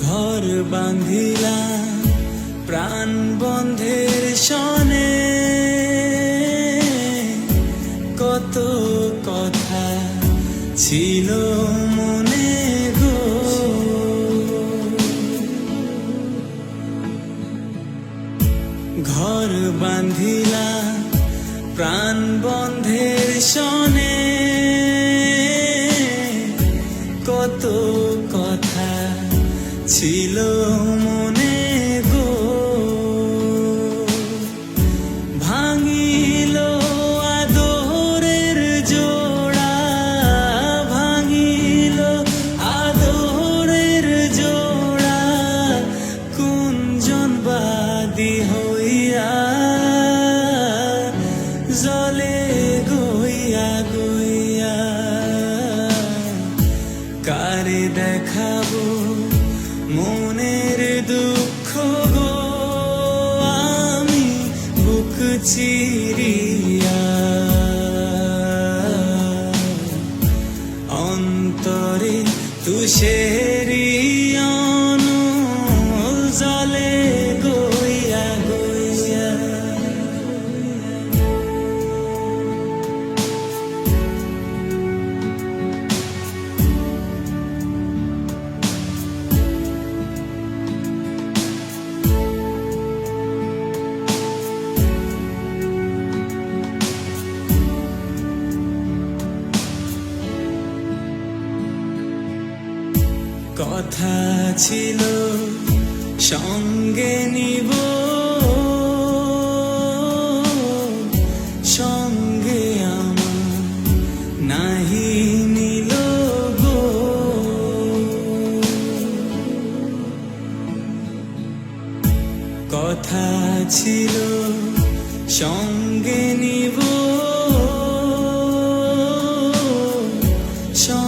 ঘর বাঁধিলাম প্রাণ বন্ধের সনে। কত কথা ছিল মনে গো। ঘর বাঁধিলাম প্রাণ বন্ধের সনে। ছিল মনে গো। ভাঙিল আদরের জোড়া, ভাঙিল আদরের জোড়া। কুঞ্জন বাদি হইয়া, জলে গইয়া গইয়া। কারে দেখাবো? চিরিয়া। অন্তরে তুষেরি কথা ছিল সঙ্গে নিব। সঙ্গে আমার নাহি নিল গো। কথা ছিল সঙ্গে নিব। সঙ্গে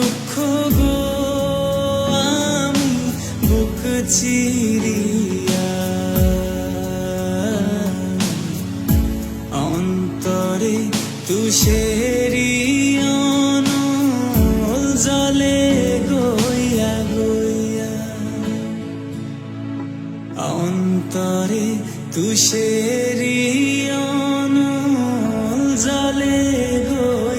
চিরিয়া। অন্তরে তুষেরি জলে গইয়া গইয়া। অন্তরে তুষেরি জলে গইয়া